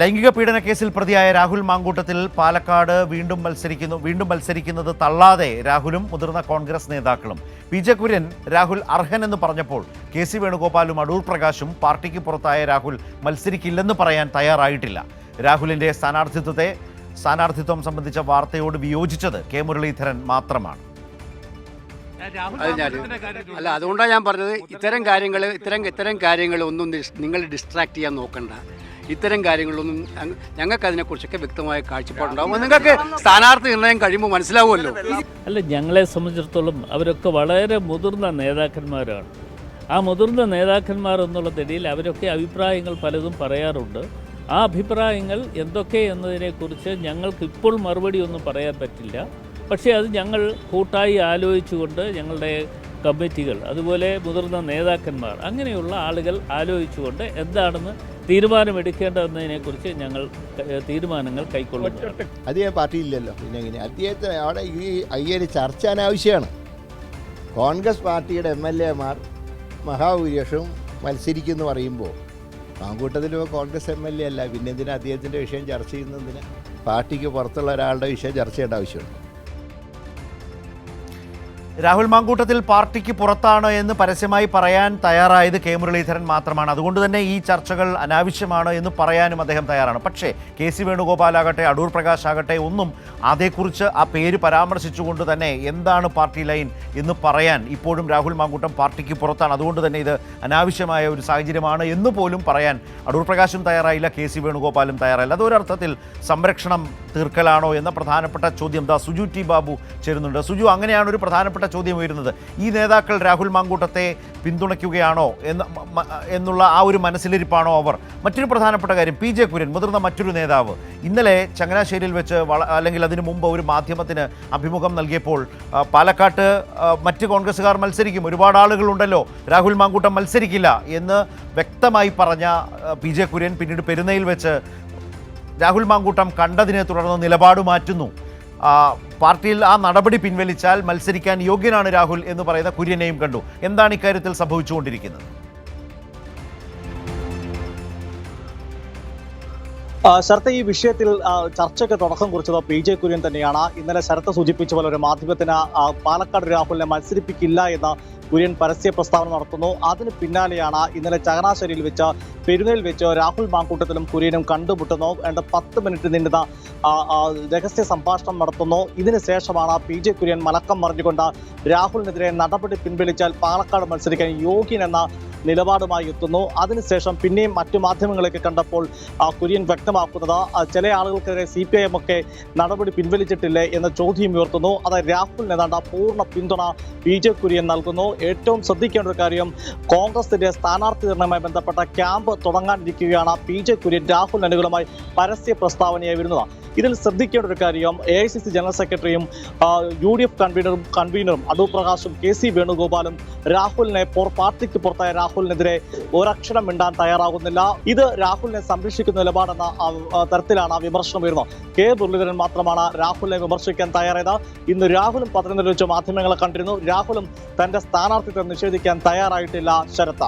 ലൈംഗിക പീഡന കേസിൽ പ്രതിയായ രാഹുൽ മാങ്കൂട്ടത്തിൽ പാലക്കാട് വീണ്ടും മത്സരിക്കുന്നു വീണ്ടും മത്സരിക്കുന്നത് തള്ളാതെ രാഹുലും മുതിർന്ന കോൺഗ്രസ് നേതാക്കളും. പി ജെ കുര്യൻ രാഹുൽ അർഹനെന്ന് പറഞ്ഞപ്പോൾ കെ സി വേണുഗോപാലും അടൂർ പ്രകാശും പാർട്ടിക്ക് പുറത്തായ രാഹുൽ മത്സരിക്കില്ലെന്ന് പറയാൻ തയ്യാറായിട്ടില്ല. രാഹുലിന്റെ സ്ഥാനാർത്ഥിത്വത്തെ സ്ഥാനാർത്ഥിത്വം സംബന്ധിച്ച വാർത്തയോട് വിയോജിച്ചത് കെ മുരളീധരൻ മാത്രമാണ്. അത് ഞാൻ അല്ല അതുകൊണ്ടാണ് ഞാൻ പറഞ്ഞത് ഇത്തരം കാര്യങ്ങൾ ഇത്തരം ഇത്തരം കാര്യങ്ങൾ ഒന്നും നിങ്ങൾ ഡിസ്ട്രാക്ട് ചെയ്യാൻ നോക്കണ്ട. ഇത്തരം കാര്യങ്ങളൊന്നും ഞങ്ങ- ഞങ്ങൾക്ക് അതിനെക്കുറിച്ചൊക്കെ വ്യക്തമായ കാഴ്ചപ്പാടുണ്ടാകും നിങ്ങൾക്ക് സ്ഥാനാർത്ഥി നിർണയം കഴിയുമ്പോൾ മനസ്സിലാവുമല്ലോ. അല്ല ഞങ്ങളെ സംബന്ധിച്ചിടത്തോളം അവരൊക്കെ വളരെ മുതിർന്ന നേതാക്കന്മാരാണ്. ആ മുതിർന്ന നേതാക്കന്മാർ എന്നുള്ള തെടിയിൽ അവരൊക്കെ അഭിപ്രായങ്ങൾ പലതും പറയാറുണ്ട്. ആ അഭിപ്രായങ്ങൾ എന്തൊക്കെ എന്നതിനെക്കുറിച്ച് ഞങ്ങൾക്ക് ഇപ്പോൾ മറുപടി ഒന്നും പറയാൻ പറ്റില്ല. പക്ഷേ അത് ഞങ്ങൾ കൂട്ടായി ആലോചിച്ചുകൊണ്ട് ഞങ്ങളുടെ കമ്മിറ്റികൾ അതുപോലെ മുതിർന്ന നേതാക്കന്മാർ അങ്ങനെയുള്ള ആളുകൾ ആലോചിച്ചുകൊണ്ട് എന്താണെന്ന് തീരുമാനമെടുക്കേണ്ടതെന്നതിനെക്കുറിച്ച് ഞങ്ങൾ തീരുമാനങ്ങൾ കൈക്കൊള്ളും അദ്ദേഹം പാർട്ടിയില്ലല്ലോ പിന്നെ എങ്ങനെ? അദ്ദേഹത്തിന് അവിടെ ഈ അയ്യര് ചർച്ച അനാവശ്യമാണ്. കോൺഗ്രസ് പാർട്ടിയുടെ എം എൽ എമാർ മഹാഭൂരിപക്ഷവും മത്സരിക്കുമെന്ന് പറയുമ്പോൾ മാങ്കൂട്ടത്തിലും കോൺഗ്രസ് എം എൽ എ അല്ല. പിന്നെ എന്തിനാ അദ്ദേഹത്തിന്റെ വിഷയം ചർച്ച ചെയ്യുന്നതിന് പാർട്ടിക്ക് പുറത്തുള്ള ഒരാളുടെ വിഷയം ചർച്ച ചെയ്യേണ്ട ആവശ്യമുണ്ട്. രാഹുൽ മാങ്കൂട്ടത്തിൽ പാർട്ടിക്ക് പുറത്താണ് എന്ന് പരസ്യമായി പറയാൻ തയ്യാറായത് കെ മുരളീധരൻ മാത്രമാണ്. അതുകൊണ്ട് തന്നെ ഈ ചർച്ചകൾ അനാവശ്യമാണ് എന്ന് പറയാനും അദ്ദേഹം തയ്യാറാണ്. പക്ഷേ കെ സി വേണുഗോപാലാകട്ടെ അടൂർ പ്രകാശ് ആകട്ടെ ഒന്നും അതേക്കുറിച്ച് ആ പേര് പരാമർശിച്ചുകൊണ്ട് തന്നെ എന്താണ് പാർട്ടി ലൈൻ എന്ന് പറയാൻ ഇപ്പോഴും രാഹുൽ മാങ്കൂട്ടം പാർട്ടിക്ക് പുറത്താണ്. അതുകൊണ്ട് തന്നെ ഇത് അനാവശ്യമായ ഒരു സാഹചര്യമാണ് എന്ന് പോലും പറയാൻ അടൂർ പ്രകാശും തയ്യാറായില്ല കെ സി വേണുഗോപാലും തയ്യാറായില്ല. അതൊരർത്ഥത്തിൽ സംരക്ഷണം തീർക്കലാണോ എന്ന പ്രധാനപ്പെട്ട ചോദ്യം ദാ സുജു ടി ബാബു ചേരുന്നുണ്ട്. സുജു അങ്ങനെയാണ് ഒരു പ്രധാനപ്പെട്ട ചോദ്യം ഉയരുന്നത് ഈ നേതാക്കൾ രാഹുൽ മാങ്കൂട്ടത്തെ പിന്തുണയ്ക്കുകയാണോ എന്ന് എന്നുള്ള ആ ഒരു മനസ്സിലിരിപ്പാണോ അവർ? മറ്റൊരു പ്രധാനപ്പെട്ട കാര്യം പി ജെ കുര്യൻ മുതിർന്ന മറ്റൊരു നേതാവ് ഇന്നലെ ചങ്ങനാശ്ശേരിയിൽ വെച്ച് അല്ലെങ്കിൽ അതിനു മുമ്പ് ഒരു മാധ്യമത്തിന് അഭിമുഖം നൽകിയപ്പോൾ പാലക്കാട്ട് മറ്റ് കോൺഗ്രസ്സുകാർ മത്സരിക്കും ഒരുപാട് ആളുകളുണ്ടല്ലോ രാഹുൽ മാങ്കൂട്ടം മത്സരിക്കില്ല എന്ന് വ്യക്തമായി പറഞ്ഞ പി ജെ കുര്യൻ പിന്നീട് പെരുന്നയിൽ വെച്ച് രാഹുൽ മാങ്കൂട്ടം കണ്ടതിനെ തുടർന്ന് നിലപാട് മാറ്റുന്നു. പാർട്ടിയിൽ ആ നടപടി പിൻവലിച്ചാൽ മത്സരിക്കാൻ യോഗ്യനാണ് രാഹുൽ എന്ന് പറയുന്ന കുര്യനെയും കണ്ടു. എന്താണ് ഇക്കാര്യത്തിൽ സംഭവിച്ചുകൊണ്ടിരിക്കുന്നത്? ശരത്ത് ഈ വിഷയത്തിൽ ചർച്ചയ്ക്ക് തുടക്കം കുറിച്ചത് പി ജെ കുര്യൻ തന്നെയാണ്. ഇന്നലെ ശരത്ത് സൂചിപ്പിച്ച പോലെ ഒരു മാധ്യമത്തിന് പാലക്കാട് രാഹുലിനെ മത്സരിപ്പിക്കില്ല എന്ന കുര്യൻ പരസ്യ പ്രസ്താവന നടത്തുന്നു. അതിന് പിന്നാലെയാണ് ഇന്നലെ ചങ്ങനാശ്ശേരിയിൽ വെച്ച് പെരുന്നയിൽ വെച്ച് രാഹുൽ മാങ്കൂട്ടത്തിലും കുര്യനും കണ്ടുമുട്ടുന്നു. ഏണ്ട പത്ത് മിനിറ്റ് നീണ്ടുന്ന രഹസ്യ സംഭാഷണം നടത്തുന്നു. ഇതിന് ശേഷമാണ് പി ജെ കുര്യൻ മലക്കം മറിഞ്ഞുകൊണ്ട് രാഹുലിനെതിരെ നടപടി പിൻവലിച്ചാൽ പാലക്കാട് മത്സരിക്കാൻ യോഗ്യനെന്ന നിലപാടുമായി എത്തുന്നു. അതിനുശേഷം പിന്നെയും മറ്റു മാധ്യമങ്ങളൊക്കെ കണ്ടപ്പോൾ കുര്യൻ കുര്യൻ വ്യക്തമാക്കുന്നത് ചില ആളുകൾക്കെതിരെ സി പി ഐ എം ഒക്കെ നടപടി പിൻവലിച്ചിട്ടില്ലേ എന്ന ചോദ്യം ഉയർത്തുന്നു. അത് രാഹുലിന് ഏതാണ്ട് പൂർണ പിന്തുണ ബി ജെ കുര്യൻ നൽകുന്നു. ഏറ്റവും ശ്രദ്ധിക്കേണ്ട ഒരു കാര്യം കോൺഗ്രസിന്റെ സ്ഥാനാർത്ഥി നിർണയവുമായി ബന്ധപ്പെട്ട ക്യാമ്പ് തുടങ്ങാനിരിക്കുകയാണ് പി ജെ കുര്യൻ രാഹുൽ അനുകൂലമായി പരസ്യ പ്രസ്താവനയായി വരുന്നത്. ഇതിൽ ശ്രദ്ധിക്കേണ്ട ഒരു കാര്യം A I C C general സെക്രട്ടറിയും യു ഡി എഫ് കൺവീനറും കൺവീനറും അടൂർ പ്രകാശും കെ സി വേണുഗോപാലും രാഹുലിനെ പാർട്ടിക്ക് പുറത്തായ രാഹുലിനെതിരെ ഒരക്ഷരം മിണ്ടാൻ തയ്യാറാകുന്നില്ല. ഇത് രാഹുലിനെ സംരക്ഷിക്കുന്ന നിലപാടെന്ന തരത്തിലാണ് ആ വിമർശനം വരുന്നത് കെ മുരളീധരൻ മാത്രമാണ് രാഹുലിനെ വിമർശിക്കാൻ തയ്യാറായത്. ഇന്ന് രാഹുലും പത്തനംതിട്ട വെച്ച് മാധ്യമങ്ങളെ കണ്ടിരുന്നു. രാഹുലും തന്റെ സ്ഥാനാർത്ഥിത്വം നിഷേധിക്കാൻ തയ്യാറായിട്ടില്ല ശരത്ത.